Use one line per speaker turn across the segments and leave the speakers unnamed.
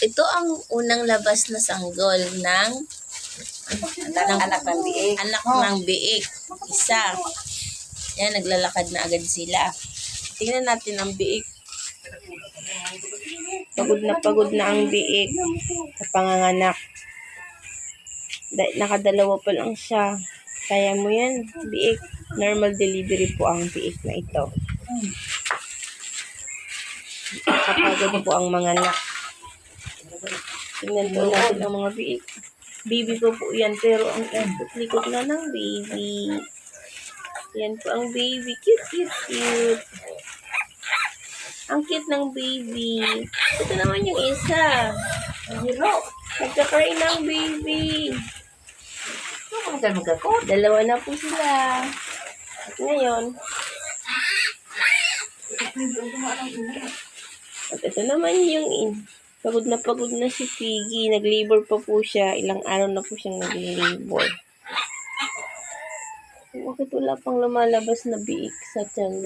Ito ang unang labas na sanggol ng
Anak, anak ng biik.
anak ng biik. Isa. Yan, naglalakad na agad sila. Tingnan natin ang biik. Pagod na pagod na ang biik sa panganganak. Da- nakadalawa pa lang siya. Kaya mo yan, biik. Normal delivery po ang biik na ito. Kapagod po ang mga anak. Tingnan po natin ang mga biik. Baby ko po yan, pero ang likot na ng baby. Yan po ang baby. Cute, cute, cute. Ang cute ng baby. Ito naman yung isa.
Hiro.
Nagka-cry ng baby.
Ano ka magkakot?
Dalawa na po sila. At ngayon, at ito naman yung in. Pagod na pagod na si Piggy. Nag-labor pa po siya. Ilang araw na po siyang nag-labor. Bakit wala pang lumalabas na biik sa tiyan?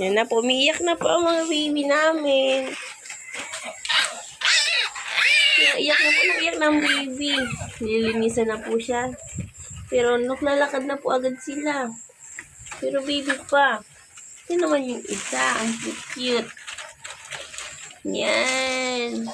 Yan na po, umiiyak na po ang mga baby namin. Naiyak na po, naiyak na ang baby. Nililinisan na po siya. Pero naglalakad na po agad sila. Pero baby pa. Yan naman yung isa, ang cute. Yan.